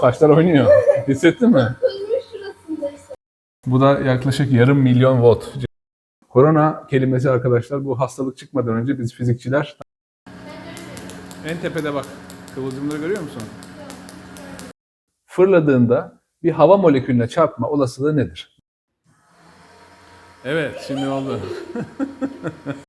Saçlar oynuyor. Hissettin mi? Bu da yaklaşık yarım milyon watt. Korona kelimesi arkadaşlar bu hastalık çıkmadan önce biz fizikçiler en tepede bak. Kıvılcımları görüyor musun? Fırladığında bir hava molekülüne çarpma olasılığı nedir? Evet, şimdi oldu.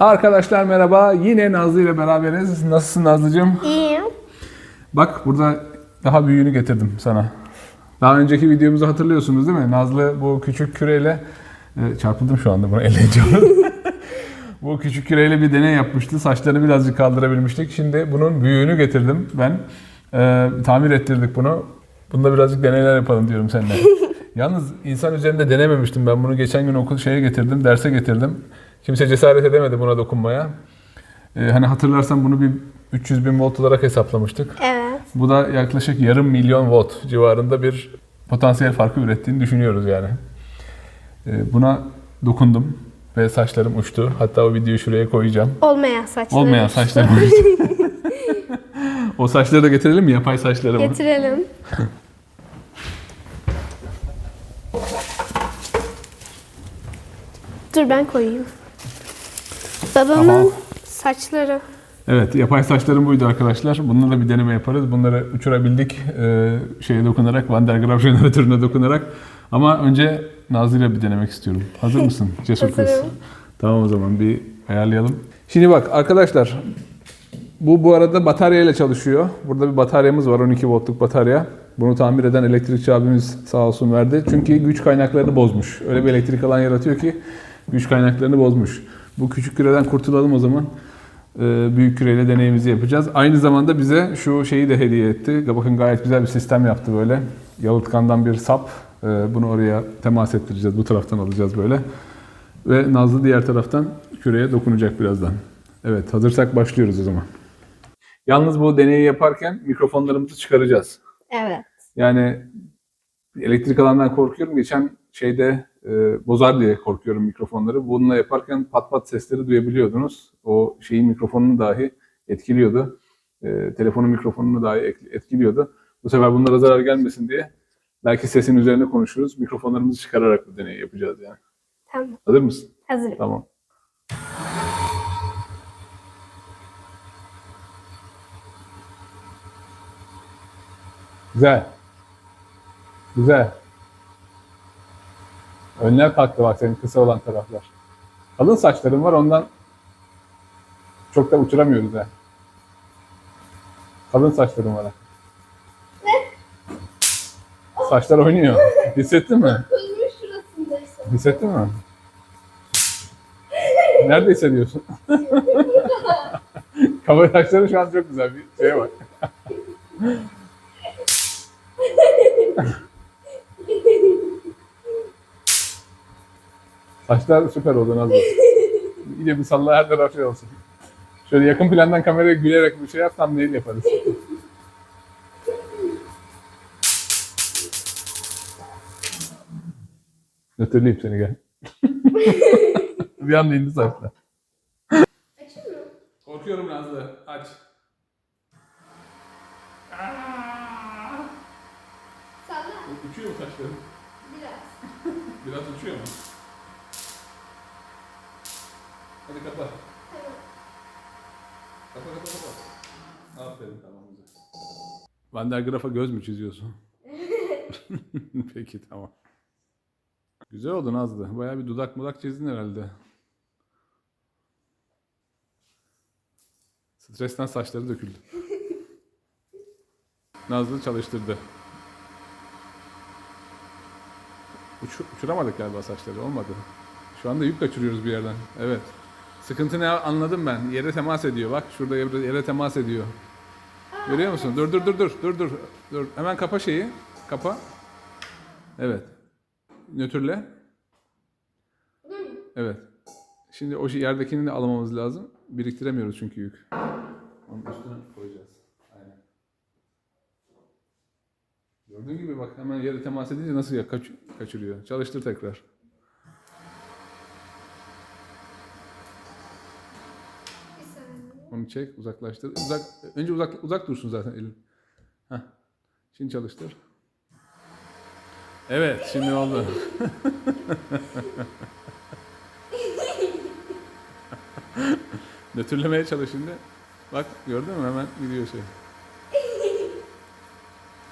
Arkadaşlar merhaba. Yine Nazlı ile beraberiz. Nasılsın Nazlıcığım? İyiyim. Bak burada daha büyüğünü getirdim sana. Daha önceki videomuzu hatırlıyorsunuz değil mi? Nazlı bu küçük küreyle e, çarpıldım şu anda bunu elleyeceğim. bu küçük küreyle bir deney yapmıştı. Saçlarını birazcık kaldırabilmiştik. Şimdi bunun büyüğünü getirdim ben. E, tamir ettirdik bunu. Bunda birazcık deneyler yapalım diyorum seninle. Yalnız insan üzerinde denememiştim ben bunu. Geçen gün okul şeye getirdim, derse getirdim. Kimse cesaret edemedi buna dokunmaya. E, hani hatırlarsan bunu bir 300 bin volt olarak hesaplamıştık. Evet. Bu da yaklaşık yarım milyon watt civarında bir potansiyel farkı ürettiğini düşünüyoruz yani. Ee, Buna dokundum ve saçlarım uçtu. Hatta o videoyu şuraya koyacağım. Olmayan saçları. Olmayan saçlarım uçtu. o saçları da getirelim mi? Yapay saçlarımı. Getirelim. Dur ben koyayım. Babamın Aha. saçları. Evet, yapay saçlarım buydu arkadaşlar. Bununla da bir deneme yaparız. Bunları uçurabildik e, şeye dokunarak, Van der Graaf jeneratörüne dokunarak. Ama önce Nazlı ile bir denemek istiyorum. Hazır mısın? Cesur kız. Hazırım. Tamam o zaman bir ayarlayalım. Şimdi bak arkadaşlar, bu bu arada bataryayla çalışıyor. Burada bir bataryamız var, 12 voltluk batarya. Bunu tamir eden elektrikçi abimiz sağ olsun verdi. Çünkü güç kaynaklarını bozmuş. Öyle bir elektrik alan yaratıyor ki güç kaynaklarını bozmuş. Bu küçük küreden kurtulalım o zaman. Ee, büyük küreyle deneyimizi yapacağız. Aynı zamanda bize şu şeyi de hediye etti. Bakın gayet güzel bir sistem yaptı böyle. Yalıtkandan bir sap. Ee, Bunu oraya temas ettireceğiz. Bu taraftan alacağız böyle. Ve Nazlı diğer taraftan küreye dokunacak birazdan. Evet hazırsak başlıyoruz o zaman. Yalnız bu deneyi yaparken mikrofonlarımızı çıkaracağız. Evet. Yani elektrik alandan korkuyorum. Geçen şeyde e, bozar diye korkuyorum mikrofonları. Bununla yaparken pat pat sesleri duyabiliyordunuz. O şeyin mikrofonunu dahi etkiliyordu. E, telefonun mikrofonunu dahi etkiliyordu. Bu sefer bunlara zarar gelmesin diye belki sesin üzerine konuşuruz. Mikrofonlarımızı çıkararak bu deneyi yapacağız yani. Tamam. Hazır mısın? Hazırım. Tamam. Güzel. Güzel. Önler kalktı bak senin kısa olan taraflar. Kalın saçların var ondan çok da uçuramıyoruz ha. Kalın saçların var. ha. Saçlar oynuyor. Hissettin mi? Kızmış şurasındaysa. Hissettin mi? Nerede hissediyorsun? Kafa saçları şu an çok güzel bir şeye bak. Saçlar süper oldu Nazlı. İyice bir salla her taraf şey olsun. Şöyle yakın plandan kameraya gülerek bir şey yap tam değil yaparız. Götüreyim seni gel. bir anda indi saçlar. Açayım mı? Korkuyorum Nazlı. Aç. Salla. Uçuyor mu saçların? Biraz. Biraz uçuyor mu? Hadi kapa. Tamam. Kapa kapa kapa. Aferin tamam güzel. Van der Graaf'a göz mü çiziyorsun? Peki tamam. Güzel oldu Nazlı. Bayağı bir dudak mudak çizdin herhalde. Stresten saçları döküldü. Nazlı çalıştırdı. Uç, uçuramadık galiba saçları. Olmadı. Şu anda yük kaçırıyoruz bir yerden. Evet. Sıkıntı ne anladım ben. Yere temas ediyor. Bak şurada yere, temas ediyor. Görüyor musun? Dur dur dur dur. Dur dur. Dur. Hemen kapa şeyi. Kapa. Evet. Nötrle. Evet. Şimdi o şey, yerdekini de almamız lazım. Biriktiremiyoruz çünkü yük. Onun üstüne koyacağız. Aynen. Gördüğün gibi bak hemen yere temas edince nasıl ya kaç, kaçırıyor. Çalıştır tekrar. Onu çek, uzaklaştır. Uzak, önce uzak, uzak dursun zaten elin. Heh. Şimdi çalıştır. Evet, şimdi oldu. Nötrlemeye çalış şimdi. Bak gördün mü hemen gidiyor şey.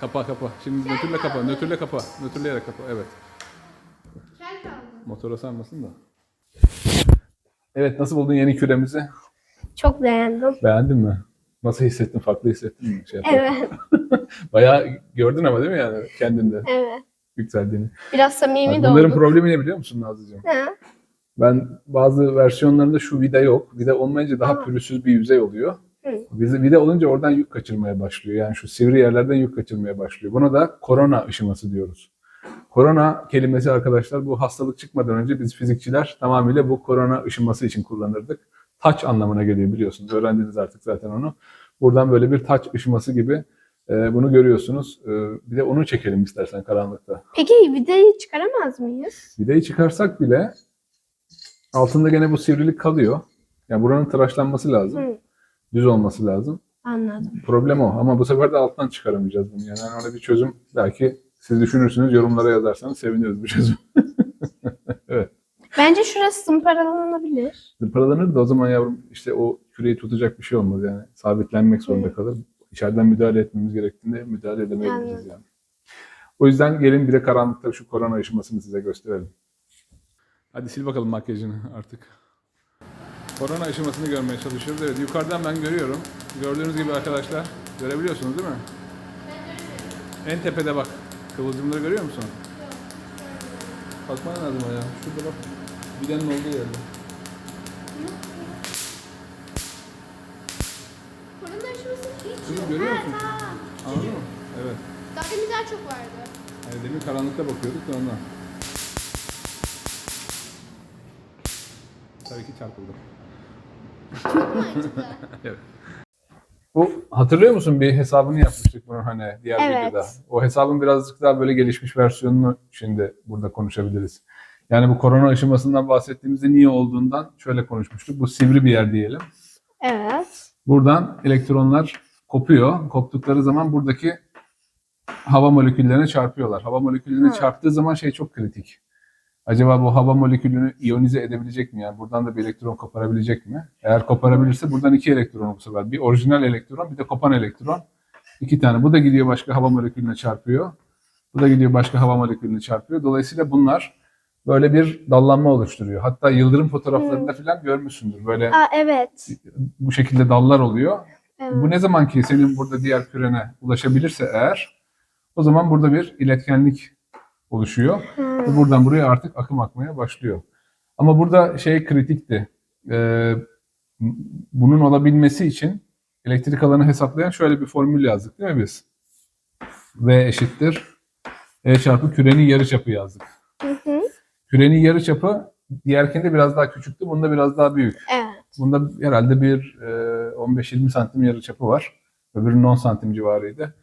Kapa kapa. Şimdi nötrle kapa. Nötrle kapa. Nötrleyerek kapa. Evet. Motora sarmasın da. Evet nasıl buldun yeni küremizi? Çok beğendim. Beğendin mi? Nasıl hissettin? Farklı hissettin mi? Şey yaparken? Evet. Bayağı gördün ama değil mi yani kendinde Evet. yükseldiğini. Biraz samimi de bunların problemi ne biliyor musun Nazlıcığım? Ha. Ben bazı versiyonlarında şu vida yok. Vida olmayınca daha Aa. pürüzsüz bir yüzey oluyor. Hı. Vida, vida olunca oradan yük kaçırmaya başlıyor. Yani şu sivri yerlerden yük kaçırmaya başlıyor. Buna da korona ışıması diyoruz. Korona kelimesi arkadaşlar bu hastalık çıkmadan önce biz fizikçiler tamamıyla bu korona ışıması için kullanırdık. Taç anlamına geliyor biliyorsunuz. Öğrendiniz artık zaten onu. Buradan böyle bir taç ışıması gibi e, bunu görüyorsunuz. E, bir de onu çekelim istersen karanlıkta. Peki vidayı çıkaramaz mıyız? Vidayı çıkarsak bile altında gene bu sivrilik kalıyor. Yani buranın tıraşlanması lazım. Hı. Düz olması lazım. Anladım. Problem o. Ama bu sefer de alttan çıkaramayacağız bunu. Yani öyle bir çözüm belki siz düşünürsünüz, yorumlara yazarsanız seviniriz bu çözüm. Bence şurası zımparalanabilir. Zımparalanır da o zaman yavrum işte o küreyi tutacak bir şey olmaz yani. Sabitlenmek zorunda kalır. İçeriden müdahale etmemiz gerektiğinde müdahale edemeyebiliriz yani. O yüzden gelin bir de karanlıkta şu korona aşımasını size gösterelim. Hadi sil bakalım makyajını artık. Korona aşımasını görmeye çalışıyoruz. Evet yukarıdan ben görüyorum. Gördüğünüz gibi arkadaşlar görebiliyorsunuz değil mi? En tepede bak. Kıvılcımları görüyor musun? Bakman lazım ya. Şurada bak. Bilenin olduğu yerde. Korona aşıması hiç Kızım, yok. görüyor Ha, musun? tamam. Anladın mı? Evet. Daha demin daha çok vardı. Yani demin karanlıkta bakıyorduk da ondan. Tabii ki mantıklı. Evet. Bu hatırlıyor musun bir hesabını yapmıştık bunun hani diğer Evet. videoda. O hesabın birazcık daha böyle gelişmiş versiyonunu şimdi burada konuşabiliriz. Yani bu korona aşımasından bahsettiğimizde niye olduğundan şöyle konuşmuştuk. Bu sivri bir yer diyelim. evet. Buradan elektronlar kopuyor. Koptukları zaman buradaki hava moleküllerine çarpıyorlar. Hava moleküllerine Hı. çarptığı zaman şey çok kritik. Acaba bu hava molekülünü iyonize edebilecek mi? Yani buradan da bir elektron koparabilecek mi? Eğer koparabilirse buradan iki elektron bu sefer. Bir orijinal elektron, bir de kopan elektron. İki tane. Bu da gidiyor başka hava molekülüne çarpıyor. Bu da gidiyor başka hava molekülüne çarpıyor. Dolayısıyla bunlar böyle bir dallanma oluşturuyor. Hatta yıldırım fotoğraflarında falan görmüşsündür. Böyle Aa evet. bu şekilde dallar oluyor. evet. Bu ne zaman ki senin burada diğer kürene ulaşabilirse eğer o zaman burada bir iletkenlik oluşuyor. Hı. Ve buradan buraya artık akım akmaya başlıyor. Ama burada şey kritikti. Ee, bunun olabilmesi için elektrik alanı hesaplayan şöyle bir formül yazdık değil mi biz? V eşittir E çarpı kürenin yarıçapı yazdık. Hı hı. Kürenin yarıçapı diğerkinde biraz daha küçüktü. Bunda biraz daha büyük. Evet. Bunda herhalde bir e, 15-20 santim yarıçapı var. Öbürünün 10 santim civarıydı.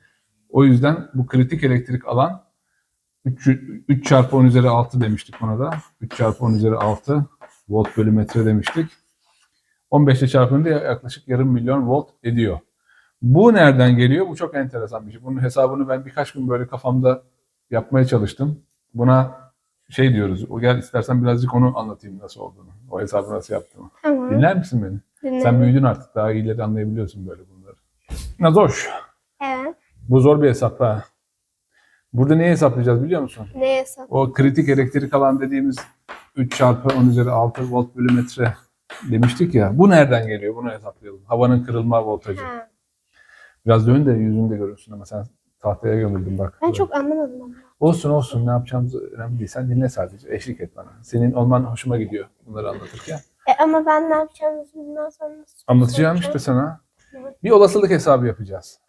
O yüzden bu kritik elektrik alan 3, 3 çarpı 10 üzeri 6 demiştik ona da. 3 çarpı 10 üzeri 6 volt bölü metre demiştik. 15 ile çarpınca yaklaşık yarım milyon volt ediyor. Bu nereden geliyor? Bu çok enteresan bir şey. Bunun hesabını ben birkaç gün böyle kafamda yapmaya çalıştım. Buna şey diyoruz. O gel istersen birazcık onu anlatayım nasıl olduğunu. O hesabı nasıl yaptığımı. Tamam. Dinler misin beni? Dinledim. Sen büyüdün artık daha iyileri anlayabiliyorsun böyle bunları. Nazoş. Evet. Bu zor bir hesap ha. Burada neyi hesaplayacağız biliyor musun? Ne hesap? O kritik elektrik alan dediğimiz 3 çarpı 10 üzeri 6 volt bölü metre demiştik ya. Bu nereden geliyor? Bunu hesaplayalım. Havanın kırılma voltajı. Ha. Biraz dön de yüzünde görünsün ama sen tahtaya gömüldün bak. Ben çok anlamadım ama. Olsun olsun ne yapacağımız önemli değil. Sen dinle sadece. Eşlik et bana. Senin olman hoşuma gidiyor bunları anlatırken. E, ama ben ne yapacağımızı bilmezsem nasıl? Anlatacağım işte sana. Bir olasılık hesabı yapacağız.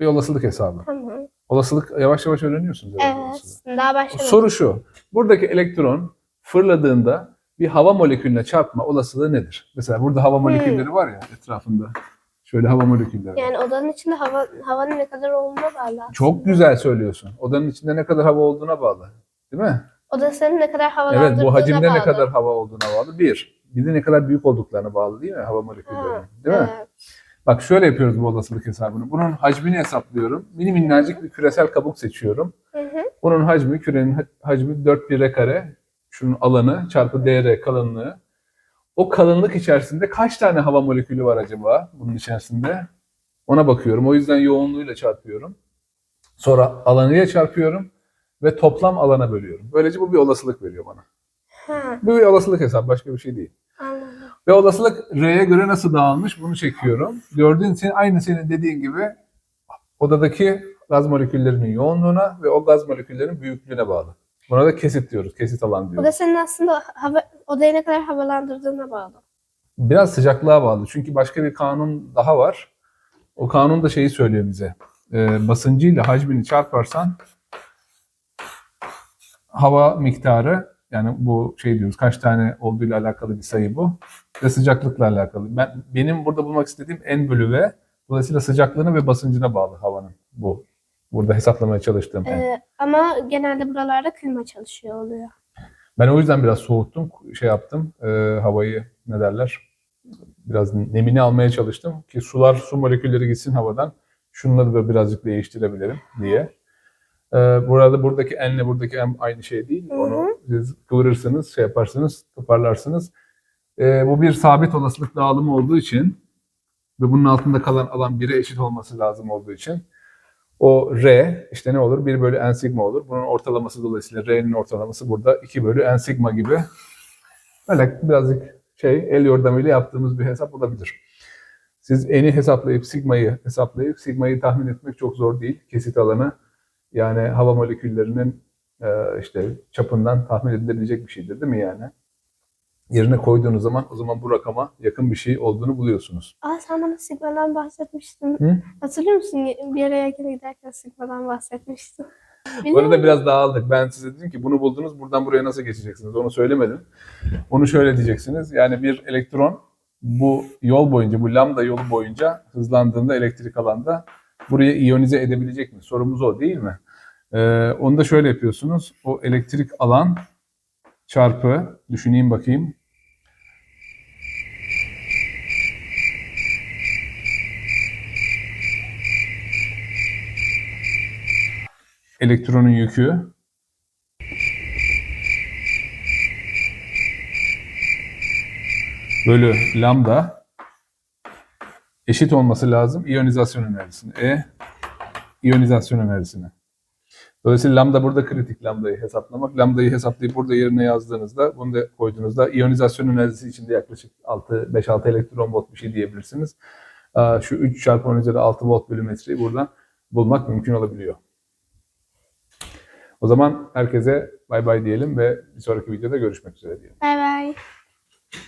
Bir olasılık hesabı. Tamam. Olasılık yavaş yavaş öğreniyorsunuz. herhalde olasılığı. Evet. Daha başlamadım. Soru şu. Buradaki elektron fırladığında bir hava molekülüne çarpma olasılığı nedir? Mesela burada hava molekülleri var ya etrafında. Şöyle hava molekülleri. var. Yani odanın içinde hava havanın ne kadar olduğuna bağlı. Çok güzel söylüyorsun. Odanın içinde ne kadar hava olduğuna bağlı. Değil mi? Odasının ne kadar havalandırdığına Evet bu hacimde bağlı. ne kadar hava olduğuna bağlı. Bir. bir de ne kadar büyük olduklarına bağlı değil mi hava moleküllerinin? Ha, Değil mi? Evet. Bak şöyle yapıyoruz bu olasılık hesabını. Bunun hacmini hesaplıyorum. Mini minnacık bir küresel kabuk seçiyorum. Hı hı. Bunun hacmi, kürenin ha- hacmi 4 pi r kare. Şunun alanı çarpı dr kalınlığı. O kalınlık içerisinde kaç tane hava molekülü var acaba bunun içerisinde? Ona bakıyorum. O yüzden yoğunluğuyla çarpıyorum. Sonra alanıyla çarpıyorum ve toplam alana bölüyorum. Böylece bu bir olasılık veriyor bana. Ha, Bu bir olasılık hesabı, başka bir şey değil. anladım. Ve olasılık R'ye göre nasıl dağılmış bunu çekiyorum. Gördüğün için aynı senin dediğin gibi odadaki gaz moleküllerinin yoğunluğuna ve o gaz moleküllerinin büyüklüğüne bağlı. Buna da kesit diyoruz. Kesit alan Bu da diyoruz. senin aslında hava, odayı ne kadar havalandırdığına bağlı. Biraz sıcaklığa bağlı. Çünkü başka bir kanun daha var. O kanun da şeyi söylüyor bize. Ee, basıncıyla hacmini çarparsan hava miktarı yani bu şey diyoruz kaç tane olduğuyla alakalı bir sayı bu ve sıcaklıkla alakalı. Ben benim burada bulmak istediğim en bölü ve dolayısıyla sıcaklığına ve basıncına bağlı havanın bu. Burada hesaplamaya çalıştığım en. Ee, ama genelde buralarda klima çalışıyor oluyor. Ben o yüzden biraz soğuttum, şey yaptım, e, havayı ne derler, biraz nemini almaya çalıştım ki sular, su molekülleri gitsin havadan. Şunları da birazcık değiştirebilirim diye. E, burada buradaki enle buradaki en aynı şey değil. Hı hı. Onu siz kıvırırsınız, şey yaparsınız, toparlarsınız. E, bu bir sabit olasılık dağılımı olduğu için ve bunun altında kalan alan 1'e eşit olması lazım olduğu için o R işte ne olur? 1 bölü n sigma olur. Bunun ortalaması dolayısıyla R'nin ortalaması burada 2 bölü n sigma gibi. Böyle birazcık şey el yordamıyla yaptığımız bir hesap olabilir. Siz n'i hesaplayıp sigmayı hesaplayıp sigmayı tahmin etmek çok zor değil. Kesit alanı yani hava moleküllerinin e, işte çapından tahmin edilebilecek bir şeydir değil mi yani? Yerine koyduğunuz zaman o zaman bu rakama yakın bir şey olduğunu buluyorsunuz. Aa sen bana sigmadan bahsetmiştin. Hı? Hatırlıyor musun? Bir yere yakın giderken sigmadan bahsetmiştin. Bu arada biraz dağıldık. Ben size dedim ki bunu buldunuz buradan buraya nasıl geçeceksiniz onu söylemedim. Onu şöyle diyeceksiniz. Yani bir elektron bu yol boyunca, bu lambda yolu boyunca hızlandığında elektrik alanda buraya iyonize edebilecek mi? Sorumuz o değil mi? Ee, onu da şöyle yapıyorsunuz. O elektrik alan çarpı, düşüneyim bakayım. Elektronun yükü bölü lambda eşit olması lazım iyonizasyon enerjisine. E iyonizasyon enerjisine. Dolayısıyla lambda burada kritik lambdayı hesaplamak. Lambdayı hesaplayıp burada yerine yazdığınızda, bunu da koyduğunuzda iyonizasyon enerjisi içinde yaklaşık 6 5-6 elektron volt bir şey diyebilirsiniz. Şu 3 çarpı 10 üzeri 6 volt bölü metreyi buradan bulmak mümkün olabiliyor. O zaman herkese bay bay diyelim ve bir sonraki videoda görüşmek üzere diyelim. Bay bay.